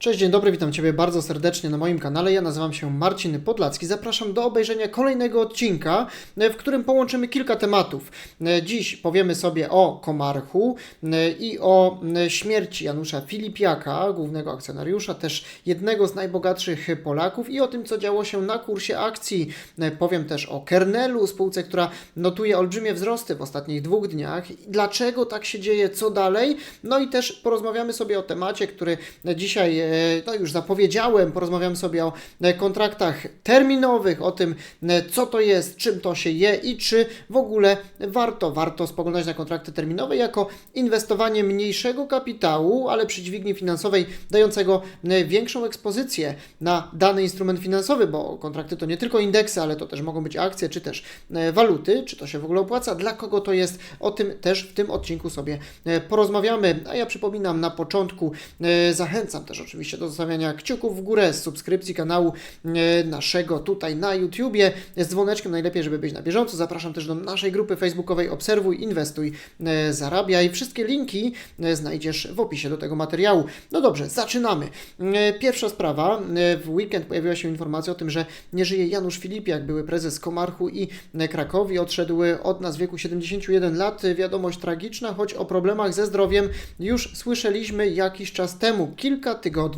Cześć, dzień dobry, witam Ciebie bardzo serdecznie na moim kanale. Ja nazywam się Marcin Podlacki. Zapraszam do obejrzenia kolejnego odcinka, e, w którym połączymy kilka tematów. E, Dziś powiemy sobie o Komarchu e, i o śmierci Janusza Filipiaka, głównego akcjonariusza, też jednego z najbogatszych Polaków i o tym, co działo się na kursie akcji. Powiem też o Kernelu, spółce, która notuje olbrzymie wzrosty w ostatnich dwóch dniach. Dlaczego tak się dzieje, co dalej? No i też porozmawiamy sobie o temacie, który dzisiaj e, no już zapowiedziałem, porozmawiam sobie o e, kontraktach terminowych, o tym, e, co to jest, czym to się je i czy w ogóle warto, warto spoglądać na kontrakty terminowe jako inwestowanie mniejszego kapitału, ale przy dźwigni finansowej dającego większą ekspozycję na dany instrument finansowy, bo kontrakty to nie tylko indeksy, ale to też mogą być akcje, czy też waluty, czy to się w ogóle opłaca, dla kogo to jest, o tym też w tym odcinku sobie porozmawiamy. A ja przypominam na początku, zachęcam też oczywiście do zostawiania kciuków w górę, subskrypcji kanału e, naszego tutaj na YouTubie, z dzwoneczkiem najlepiej, żeby być na bieżąco. Zapraszam też do naszej grupy facebookowej Obserwuj, Inwestuj, e, Zarabiaj. Wszystkie linki e, znajdziesz w opisie do tego materiału. No dobrze, zaczynamy. Pierwsza sprawa. W weekend pojawiła się informacja o tym, że nie żyje Janusz Filipiak, były prezes Komarchu i Krakowi. Odszedł od nas w wieku 71 lat. Wiadomość tragiczna, choć o problemach ze zdrowiem już słyszeliśmy jakiś czas temu, kilka tygodni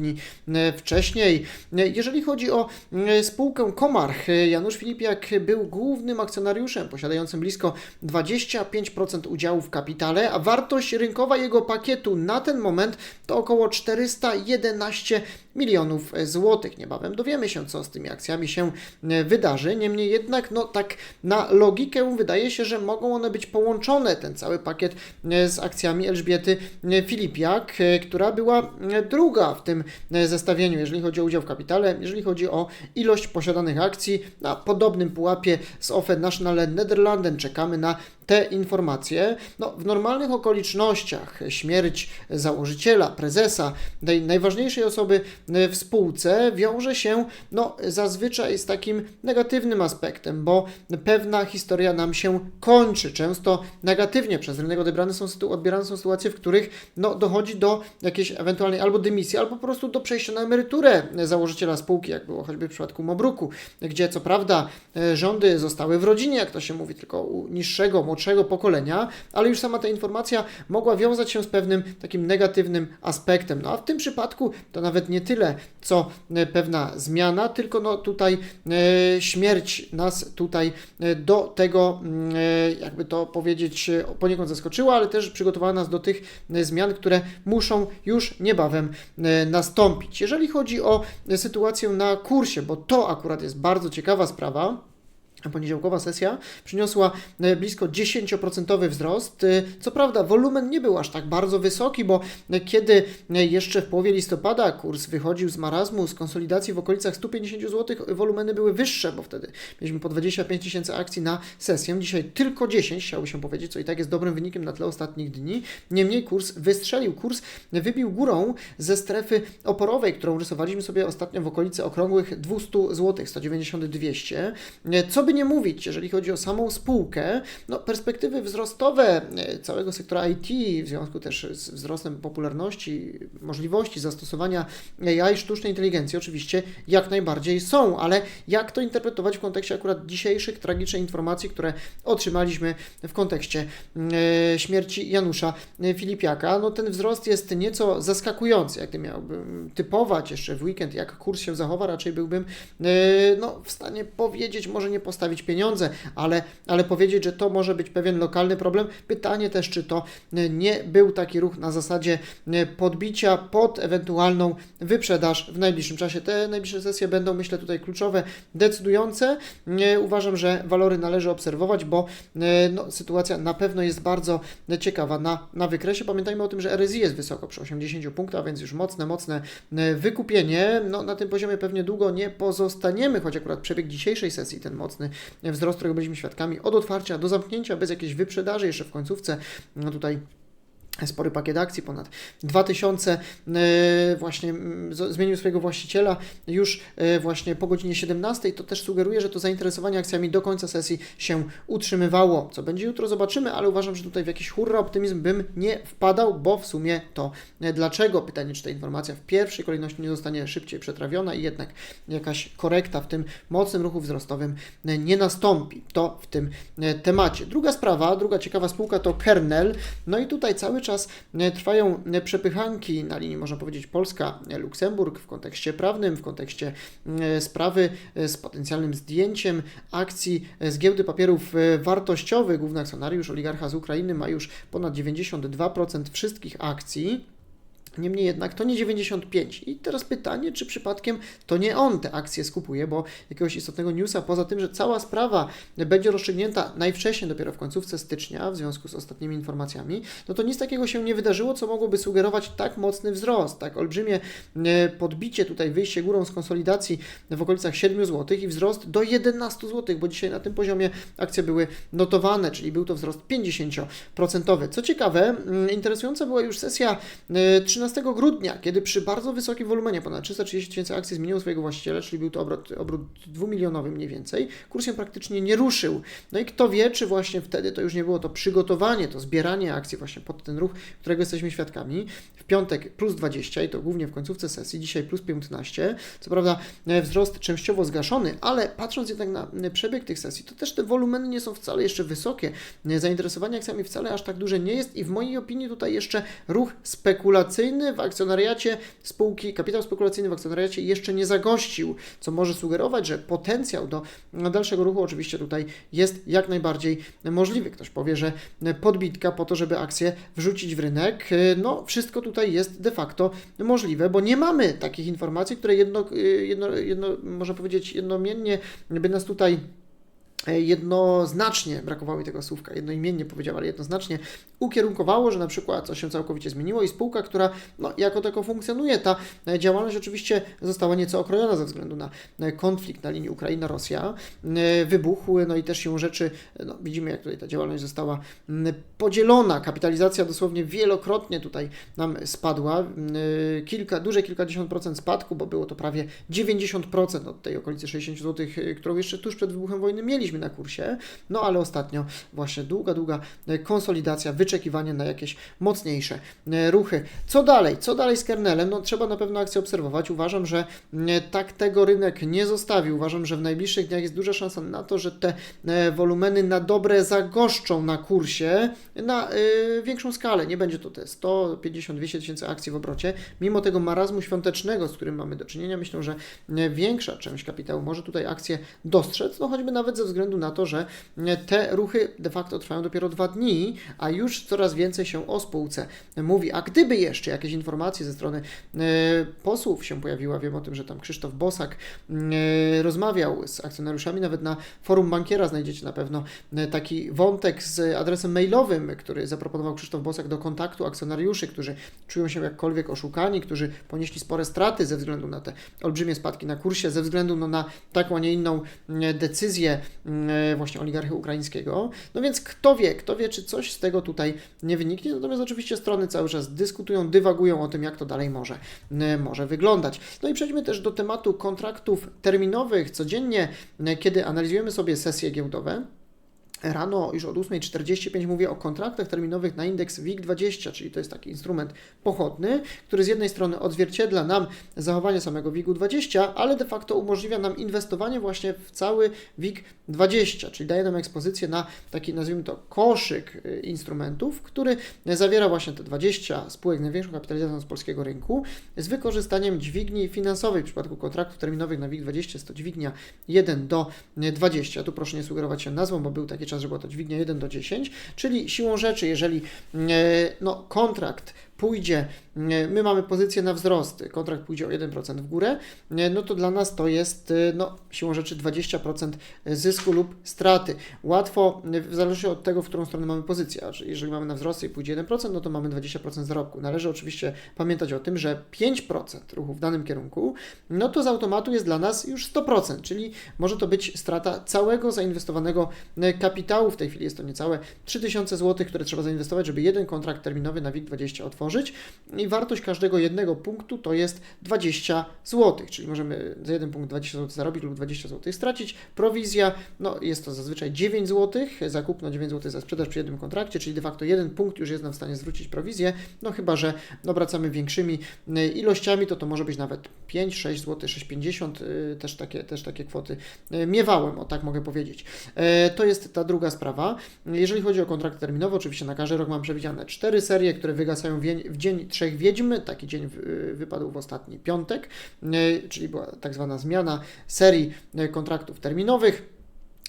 e, wcześniej. E, Jeżeli chodzi o e, spółkę Komarch, Janusz Filipiak był głównym akcjonariuszem posiadającym blisko 25% udziału w kapitale, a wartość rynkowa jego pakietu na ten moment to około 411 milionów złotych. Niebawem dowiemy się, co z tymi akcjami się e, wydarzy. Niemniej jednak, no tak na logikę wydaje się, że mogą one być połączone, ten cały pakiet e, z akcjami Elżbiety e, Filipiak, e, która była e, druga w tym e, zestawieniu, jeżeli chodzi o udział w kapitale, jeżeli chodzi o ilość posiadanych akcji na podobnym pułapie z OFE National Nederlanden. Czekamy na te informacje. No, w normalnych okolicznościach śmierć założyciela, prezesa, tej najważniejszej osoby w spółce wiąże się no, zazwyczaj z takim negatywnym aspektem, bo pewna historia nam się kończy. Często negatywnie przez rynek odebrane są, odbierane są sytuacje, w których no, dochodzi do jakiejś ewentualnej albo dymisji, albo po prostu do przejścia na emeryturę założyciela spółki, jak było choćby w przypadku Mobruku, gdzie co prawda e, rządy zostały w rodzinie, jak to się mówi, tylko u niższego, młodszego pokolenia, ale już sama ta informacja mogła wiązać się z pewnym takim negatywnym aspektem. No a w tym przypadku to nawet nie tyle, co e, pewna zmiana, tylko no tutaj e, śmierć nas tutaj e, do tego, mm, jakby to powiedzieć, poniekąd zaskoczyła, ale też przygotowała nas do tych zmian, które muszą już niebawem nastąpić. Jeżeli chodzi o sytuację na kursie, bo to akurat jest bardzo ciekawa sprawa. Poniedziałkowa sesja przyniosła e, blisko 10% wzrost. E, Co prawda, wolumen nie był aż tak bardzo wysoki, bo e, kiedy jeszcze w połowie listopada kurs wychodził z marazmu, z konsolidacji w okolicach 150 zł, wolumeny były wyższe, bo wtedy mieliśmy po 25 tysięcy akcji na sesję. Dzisiaj tylko 10, chciałoby się powiedzieć, co i tak jest dobrym wynikiem na tle ostatnich dni. Niemniej kurs wystrzelił. Kurs wybił górą ze strefy oporowej, którą rysowaliśmy sobie ostatnio w okolicy okrągłych 200 zł, 190-200. E, Co by nie mówić, jeżeli chodzi o samą spółkę, no perspektywy wzrostowe e, całego sektora IT w związku też z wzrostem popularności, możliwości zastosowania AI, sztucznej inteligencji oczywiście jak najbardziej są, ale jak to interpretować w kontekście akurat dzisiejszych tragicznych informacji, które otrzymaliśmy w kontekście e, śmierci Janusza e, Filipiaka? No ten wzrost jest nieco zaskakujący, jak miałbym typować jeszcze w weekend, jak kurs się zachowa, raczej byłbym no, w stanie powiedzieć, może nie postawić pieniądze, ale, ale powiedzieć, że to może być pewien lokalny problem. Pytanie też, czy to e, nie był taki ruch na zasadzie e, podbicia pod ewentualną wyprzedaż w najbliższym czasie. Te najbliższe sesje będą, myślę, tutaj kluczowe, decydujące. E, Uważam, że walory należy obserwować, bo no, sytuacja na pewno jest bardzo ciekawa na, na wykresie. Pamiętajmy o tym, że RSI jest wysoko przy 80 punktach, więc już mocne, mocne wykupienie. No, na tym poziomie pewnie długo nie pozostaniemy, choć akurat przebieg dzisiejszej sesji, ten mocny wzrost, którego byliśmy świadkami od otwarcia do zamknięcia, bez jakiejś wyprzedaży jeszcze w końcówce. No tutaj spory pakiet akcji, ponad 2000 e, właśnie zmienił swojego właściciela już e, właśnie po godzinie 17, to też sugeruje, że to zainteresowanie akcjami do końca sesji się utrzymywało. Co będzie jutro zobaczymy, ale uważam, że tutaj w jakiś hurra optymizm bym nie wpadał, bo w sumie to e, dlaczego? Pytanie, czy ta informacja w pierwszej kolejności nie zostanie szybciej przetrawiona i jednak jakaś korekta w tym mocnym ruchu wzrostowym nie nastąpi. To w tym temacie. Druga sprawa, druga ciekawa spółka to Kernel. No i tutaj cały czas e, trwają e, przepychanki na linii, można powiedzieć, Polska-Luksemburg w kontekście prawnym, w kontekście e, sprawy z potencjalnym zdjęciem akcji z giełdy papierów wartościowych. Główny akcjonariusz, oligarcha z Ukrainy, ma już ponad 92% wszystkich akcji. Niemniej jednak to nie 95. I teraz pytanie, czy przypadkiem to nie on te akcje skupuje, bo jakiegoś istotnego newsa, poza tym, że cała sprawa będzie rozstrzygnięta najwcześniej dopiero w końcówce stycznia, w związku z ostatnimi informacjami, no to nic takiego się nie wydarzyło, co mogłoby sugerować tak mocny wzrost, tak olbrzymie e, podbicie tutaj, wyjście górą z konsolidacji w okolicach 7 zł i wzrost do 11 zł, bo dzisiaj na tym poziomie akcje były notowane, czyli był to wzrost 50%. Co ciekawe, mm, interesująca była już sesja 13 13 grudnia, kiedy przy bardzo wysokim wolumenie, ponad 330 tysięcy akcji zmienił swojego właściciela, czyli był to obrót, obrót 2 milionowy mniej więcej, kurs się praktycznie nie ruszył. No i kto wie, czy właśnie wtedy to już nie było to przygotowanie, to zbieranie akcji właśnie pod ten ruch, którego jesteśmy świadkami. W piątek plus 20 i to głównie w końcówce sesji, dzisiaj plus 15. Co prawda e, wzrost częściowo zgaszony, ale patrząc jednak na e, przebieg tych sesji, to też te wolumeny nie są wcale jeszcze wysokie. E, zainteresowanie akcjami wcale aż tak duże nie jest i w mojej opinii tutaj jeszcze ruch spekulacyjny spekulacyjny w akcjonariacie spółki, kapitał spekulacyjny w akcjonariacie jeszcze nie zagościł, co może sugerować, że potencjał do dalszego ruchu oczywiście tutaj jest jak najbardziej możliwy. Ktoś powie, że podbitka po to, żeby akcję wrzucić w rynek, no wszystko tutaj jest de facto możliwe, bo nie mamy takich informacji, które jedno, jedno, jedno można powiedzieć jednomiennie by nas tutaj jednoznacznie, brakowało mi tego słówka, jednoimiennie powiedział, ale jednoznacznie ukierunkowało, że na przykład coś się całkowicie zmieniło i spółka, która no, jako tako funkcjonuje, ta e, działalność oczywiście została nieco okrojona ze względu na e, konflikt na linii Ukraina-Rosja, wybuchły, no i też się rzeczy, no, widzimy jak tutaj ta działalność została podzielona, kapitalizacja dosłownie wielokrotnie tutaj nam spadła, kilka, duże kilkadziesiąt procent spadku, bo było to prawie 90% od tej okolicy 60 zł, którą jeszcze tuż przed wybuchem wojny mieliśmy, byliśmy na kursie, no ale ostatnio właśnie długa, długa e, konsolidacja, wyczekiwanie na jakieś mocniejsze e, ruchy. Co dalej? Co dalej z kernelem? No trzeba na pewno akcję obserwować. Uważam, że tak tego rynek nie zostawi. Uważam, że w najbliższych dniach jest duża szansa na to, że te e, wolumeny na dobre zagoszczą na kursie na większą skalę. Nie będzie to te 150-200 tysięcy akcji w obrocie. Mimo tego marazmu świątecznego, z którym mamy do czynienia, myślę, że większa część kapitału może tutaj akcje dostrzec, no choćby nawet ze względu względu na to, że te ruchy de facto trwają dopiero dwa dni, a już coraz więcej się o spółce mówi. A gdyby jeszcze jakieś informacje ze strony e, posłów się pojawiła, wiem o tym, że tam Krzysztof Bosak e, rozmawiał z akcjonariuszami, nawet na forum bankiera znajdziecie na pewno e, taki wątek z adresem mailowym, który zaproponował Krzysztof Bosak do kontaktu akcjonariuszy, którzy czują się jakkolwiek oszukani, którzy ponieśli spore straty ze względu na te olbrzymie spadki na kursie, ze względu no, na taką, a nie inną decyzję właśnie oligarchy ukraińskiego. No więc kto wie, kto wie, czy coś z tego tutaj nie wyniknie. Natomiast oczywiście strony cały czas dyskutują, dywagują o tym, jak to dalej może, e, może wyglądać. No i przejdźmy też do tematu kontraktów terminowych. Codziennie, e, kiedy analizujemy sobie sesje giełdowe, Rano już od 8.45 mówię o kontraktach terminowych na indeks WIG20, czyli to jest taki instrument pochodny, który z jednej strony odzwierciedla nam zachowanie samego WIG20, ale de facto umożliwia nam inwestowanie właśnie w cały WIG20, czyli daje nam ekspozycję na taki, nazwijmy to, koszyk y, instrumentów, który zawiera właśnie te 20 spółek z największą kapitalizacją z polskiego rynku z wykorzystaniem dźwigni finansowej. W przypadku kontraktów terminowych na WIG20 jest to dźwignia 1 do 20. Tu proszę nie sugerować się nazwą, bo był taki czas, że była to dźwignia 1 do 10, czyli siłą rzeczy, jeżeli e, no, kontrakt pójdzie, my mamy pozycję na wzrost, kontrakt pójdzie o 1% w górę, no to dla nas to jest e, no, siłą rzeczy 20% zysku lub straty. Łatwo, w zależności od tego, w którą stronę mamy pozycję. Jeżeli mamy na wzrost i pójdzie 1%, no to mamy 20% zarobku. Należy oczywiście pamiętać o tym, że 5% ruchu w danym kierunku, no to z automatu jest dla nas już 100%, czyli może to być strata całego zainwestowanego e, kapitału. W tej chwili jest to niecałe 3000 zł, które trzeba zainwestować, żeby jeden kontrakt terminowy na WIG20 otworzyć i wartość każdego jednego punktu to jest 20 zł, czyli możemy za jeden punkt 20 zł zarobić lub 20 zł stracić. Prowizja, no jest to zazwyczaj 9 zł, za kupno 9 zł za sprzedaż przy jednym kontrakcie, czyli de facto jeden punkt już jest nam w stanie zwrócić prowizję, no chyba, że obracamy większymi e, ilościami, to to może być nawet 5, 6 zł, 6,50, y, też takie, też takie kwoty y, miewałem, o tak mogę powiedzieć. E, To jest ta druga sprawa. Jeżeli chodzi o kontrakt terminowy, oczywiście na każdy rok mam przewidziane cztery serie, które wygasają w dzień trzech wiedźm. Taki dzień wy- wypadł w ostatni piątek, e, czyli była tak zwana zmiana serii e, kontraktów terminowych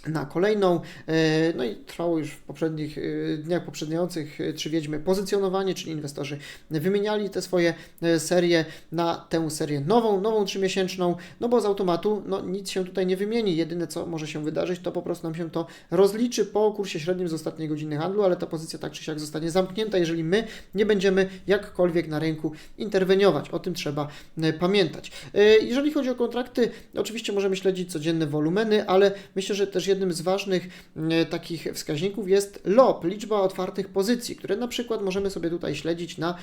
na kolejną. E, No i trwało już w poprzednich e, dniach poprzedniających e, trzy wiedźmy pozycjonowanie, czyli inwestorzy wymieniali te swoje serie na tę serię nową, nową trzymiesięczną, no bo z automatu no, nic się tutaj nie wymieni. Jedyne co może się wydarzyć, to po prostu nam się to rozliczy po kursie średnim z ostatniej godziny handlu, ale ta pozycja tak czy siak zostanie zamknięta, jeżeli my nie będziemy jakkolwiek na rynku interweniować. O tym trzeba pamiętać. Jeżeli chodzi o kontrakty, oczywiście możemy śledzić codzienne wolumeny, ale myślę, że też jednym z ważnych e, takich wskaźników jest LOP, liczba otwartych pozycji, które na przykład możemy sobie tutaj śledzić na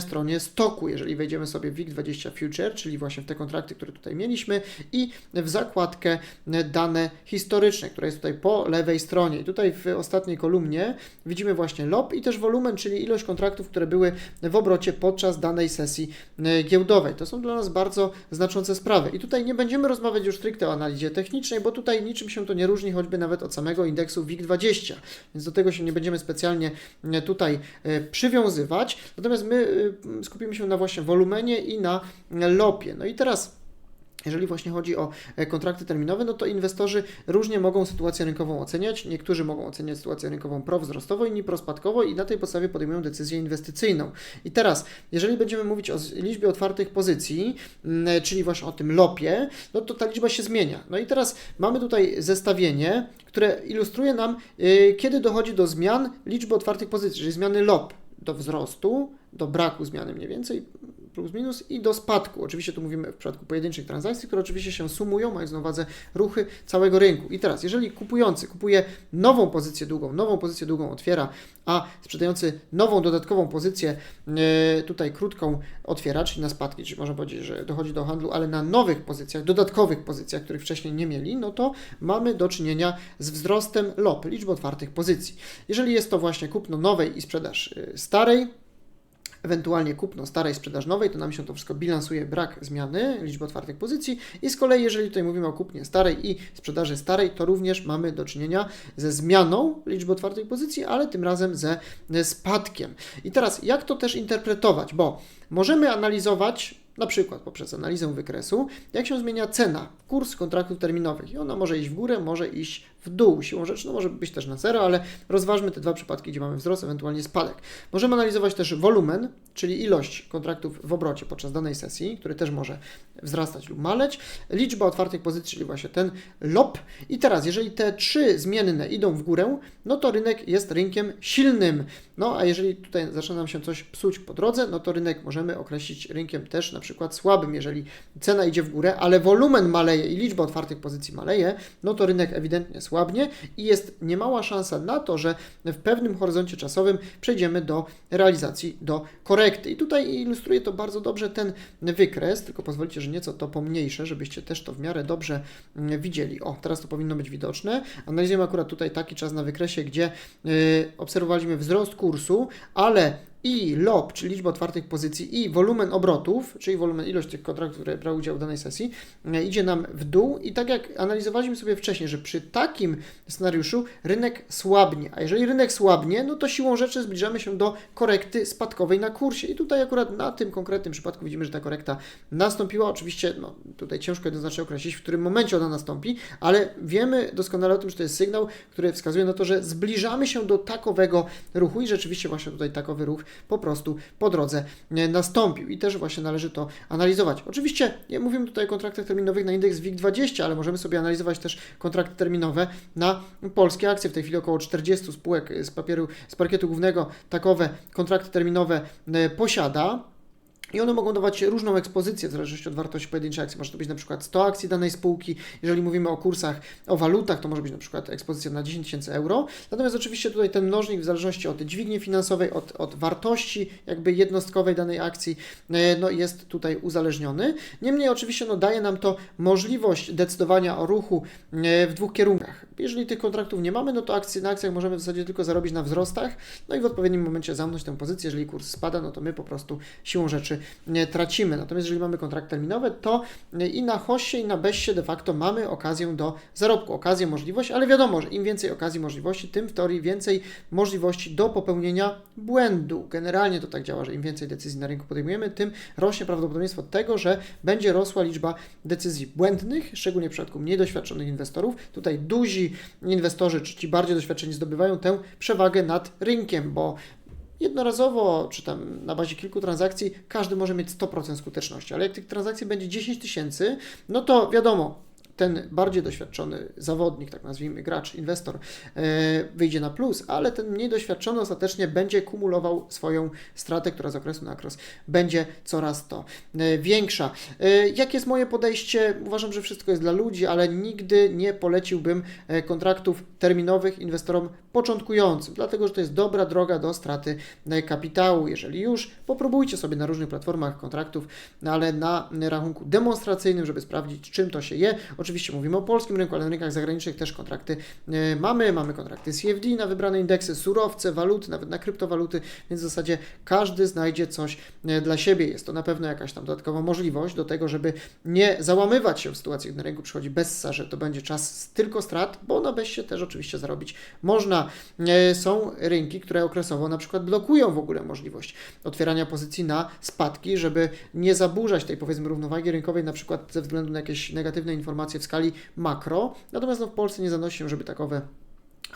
stronie stoku. Jeżeli wejdziemy sobie w WIG20 Future, czyli właśnie w te kontrakty, które tutaj mieliśmy i w zakładkę e, dane historyczne, która jest tutaj po lewej stronie. I tutaj w ostatniej kolumnie widzimy właśnie LOP i też wolumen, czyli ilość kontraktów, które były w obrocie podczas danej sesji e, giełdowej. To są dla nas bardzo znaczące sprawy. I tutaj nie będziemy rozmawiać już stricte o analizie technicznej, bo tutaj niczym się to nie różni, choćby nawet od samego indeksu WIG20, więc do tego się nie będziemy specjalnie e, tutaj e, przywiązywać. Natomiast my e, skupimy się na właśnie wolumenie i na lopie. No i teraz jeżeli właśnie chodzi o e, kontrakty terminowe, no to inwestorzy różnie mogą sytuację rynkową oceniać. Niektórzy mogą oceniać sytuację rynkową prowzrostowo, inni prospadkowo i na tej podstawie podejmują decyzję inwestycyjną. I teraz, jeżeli będziemy mówić o liczbie otwartych pozycji, mm, czyli właśnie o tym lopie, no to ta liczba się zmienia. No i teraz mamy tutaj zestawienie, które ilustruje nam, y, kiedy dochodzi do zmian liczby otwartych pozycji, czyli zmiany lop do wzrostu, do braku zmiany mniej więcej, plus minus i do spadku. Oczywiście tu mówimy w przypadku pojedynczych transakcji, które oczywiście się sumują, mając na uwadze ruchy całego rynku. I teraz, jeżeli kupujący kupuje nową pozycję długą, nową pozycję długą otwiera, a sprzedający nową dodatkową pozycję e, tutaj krótką otwiera, czyli na spadki, czyli można powiedzieć, że dochodzi do handlu, ale na nowych pozycjach, dodatkowych pozycjach, których wcześniej nie mieli, no to mamy do czynienia z wzrostem LOP, liczby otwartych pozycji. Jeżeli jest to właśnie kupno nowej i sprzedaż e, starej, ewentualnie kupno starej sprzedaż nowej, to nam się to wszystko bilansuje brak zmiany liczby otwartych pozycji i z kolei jeżeli tutaj mówimy o kupnie starej i sprzedaży starej, to również mamy do czynienia ze zmianą liczby otwartych pozycji, ale tym razem ze spadkiem. I teraz jak to też interpretować, bo możemy analizować na przykład poprzez analizę wykresu, jak się zmienia cena, kurs kontraktów terminowych. I ona może iść w górę, może iść w dół. Siłą rzeczy, no może być też na zero, ale rozważmy te dwa przypadki, gdzie mamy wzrost, ewentualnie spadek. Możemy analizować też wolumen, czyli ilość kontraktów w obrocie podczas danej sesji, który też może wzrastać lub maleć, liczba otwartych pozycji, czyli właśnie ten LOP. I teraz, jeżeli te trzy zmienne idą w górę, no to rynek jest rynkiem silnym. No a jeżeli tutaj zaczyna nam się coś psuć po drodze, no to rynek możemy określić rynkiem też na przykład słabym. Jeżeli cena idzie w górę, ale wolumen maleje i liczba otwartych pozycji maleje, no to rynek ewidentnie słabnie i jest niemała szansa na to, że w pewnym horyzoncie czasowym przejdziemy do realizacji, do korekty. I tutaj ilustruje to bardzo dobrze ten wykres, tylko pozwolicie, że nieco to pomniejsze, żebyście też to w miarę dobrze mm, widzieli. O, teraz to powinno być widoczne. Analizujemy akurat tutaj taki czas na wykresie, gdzie y, obserwowaliśmy wzrost kursu, ale i LOP, czyli liczba otwartych pozycji, i wolumen obrotów, czyli wolumen, ilość tych kontraktów, które brały udział w danej sesji, e, idzie nam w dół. I tak jak analizowaliśmy sobie wcześniej, że przy takim scenariuszu rynek słabnie, a jeżeli rynek słabnie, no to siłą rzeczy zbliżamy się do korekty spadkowej na kursie. I tutaj akurat na tym konkretnym przypadku widzimy, że ta korekta nastąpiła. Oczywiście, no tutaj ciężko jednoznacznie określić, w którym momencie ona nastąpi, ale wiemy doskonale o tym, że to jest sygnał, który wskazuje na to, że zbliżamy się do takowego ruchu i rzeczywiście właśnie tutaj takowy ruch po prostu po drodze e, nastąpił i też właśnie należy to analizować. Oczywiście nie mówimy tutaj o kontraktach terminowych na indeks WIG20, ale możemy sobie analizować też kontrakty terminowe na polskie akcje. W tej chwili około 40 spółek z papieru, z parkietu głównego takowe kontrakty terminowe e, posiada. I one mogą dawać różną ekspozycję w zależności od wartości pojedynczej akcji. Może to być na przykład 100 akcji danej spółki. Jeżeli mówimy o kursach, o walutach, to może być na przykład ekspozycja na 10 tysięcy euro. Natomiast oczywiście tutaj ten mnożnik w zależności od dźwigni finansowej, od, od wartości jakby jednostkowej danej akcji, e, no jest tutaj uzależniony. Niemniej oczywiście no, daje nam to możliwość decydowania o ruchu e, w dwóch kierunkach. Jeżeli tych kontraktów nie mamy, no to akcje, na akcjach możemy w zasadzie tylko zarobić na wzrostach, no i w odpowiednim momencie zamknąć tę pozycję. Jeżeli kurs spada, no to my po prostu siłą rzeczy tracimy. Natomiast jeżeli mamy kontrakt terminowy, to i na hoście, i na beście de facto mamy okazję do zarobku, okazję, możliwość, ale wiadomo, że im więcej okazji, możliwości, tym w teorii więcej możliwości do popełnienia błędu. Generalnie to tak działa, że im więcej decyzji na rynku podejmujemy, tym rośnie prawdopodobieństwo tego, że będzie rosła liczba decyzji błędnych, szczególnie w przypadku mniej doświadczonych inwestorów. Tutaj duzi inwestorzy, czy ci bardziej doświadczeni zdobywają tę przewagę nad rynkiem, bo jednorazowo, czy tam na bazie kilku transakcji, każdy może mieć 100% skuteczności, ale jak tych transakcji będzie 10 tysięcy, no to wiadomo, ten bardziej doświadczony zawodnik, tak nazwijmy, gracz, inwestor, e, wyjdzie na plus, ale ten mniej doświadczony ostatecznie będzie kumulował swoją stratę, która z okresu na okres będzie coraz to e, większa. E, jakie jest moje podejście? Uważam, że wszystko jest dla ludzi, ale nigdy nie poleciłbym kontraktów terminowych inwestorom początkującym, dlatego że to jest dobra droga do straty kapitału. Jeżeli już, popróbujcie sobie na różnych platformach kontraktów, no ale na rachunku demonstracyjnym, żeby sprawdzić, czym to się je. Oczywiście mówimy o polskim rynku, ale na rynkach zagranicznych też kontrakty e, mamy. Mamy kontrakty CFD na wybrane indeksy, surowce, waluty, nawet na kryptowaluty, więc w zasadzie każdy znajdzie coś e, dla siebie. Jest to na pewno jakaś tam dodatkowa możliwość do tego, żeby nie załamywać się w sytuacji, gdy na rynku przychodzi bessa, że to będzie czas tylko strat, bo na bessie też oczywiście zarobić można. E, są rynki, które okresowo na przykład blokują w ogóle możliwość otwierania pozycji na spadki, żeby nie zaburzać tej powiedzmy równowagi rynkowej, na przykład ze względu na jakieś negatywne informacje w skali makro, natomiast no, w Polsce nie zanosi się, żeby takowe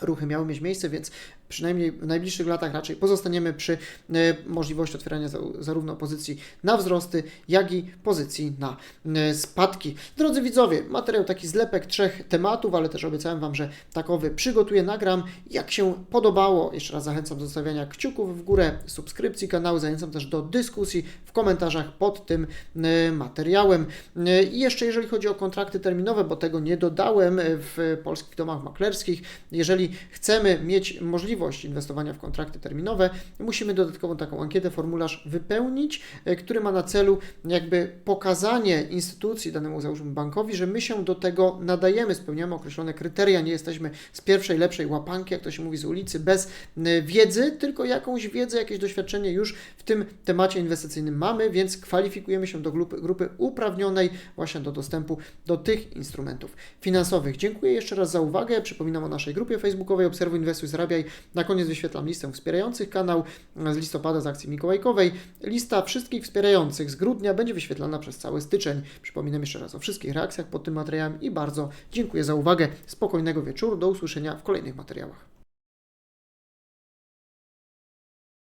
ruchy miały mieć miejsce, więc przynajmniej w najbliższych latach raczej pozostaniemy przy e, możliwości otwierania zarówno pozycji na wzrosty, jak i pozycji na e, spadki. Drodzy widzowie, materiał taki zlepek trzech tematów, ale też obiecałem Wam, że takowy przygotuję, nagram. Jak się podobało, jeszcze raz zachęcam do zostawiania kciuków w górę, subskrypcji kanału, zachęcam też do dyskusji w komentarzach pod tym e, materiałem. I jeszcze jeżeli chodzi o kontrakty terminowe, bo tego nie dodałem w polskich domach maklerskich, jeżeli chcemy mieć możliwość inwestowania w kontrakty terminowe, musimy dodatkową taką ankietę, formularz wypełnić, e, który ma na celu jakby pokazanie instytucji, danemu załóżmy bankowi, że my się do tego nadajemy, spełniamy określone kryteria, nie jesteśmy z pierwszej, lepszej łapanki, jak to się mówi z ulicy, bez wiedzy, tylko jakąś wiedzę, jakieś doświadczenie już w tym temacie inwestycyjnym mamy, więc kwalifikujemy się do grupy, grupy uprawnionej właśnie do dostępu do tych instrumentów finansowych. Dziękuję jeszcze raz za uwagę. Przypominam o naszej grupie facebookowej Obserwuj, Inwestuj, Zarabiaj. Na koniec wyświetlam listę wspierających kanał z listopada z akcji mikołajkowej. Lista wszystkich wspierających z grudnia będzie wyświetlana przez cały styczeń. Przypominam jeszcze raz o wszystkich reakcjach pod tym materiałem i bardzo dziękuję za uwagę. Spokojnego wieczoru. Do usłyszenia w kolejnych materiałach.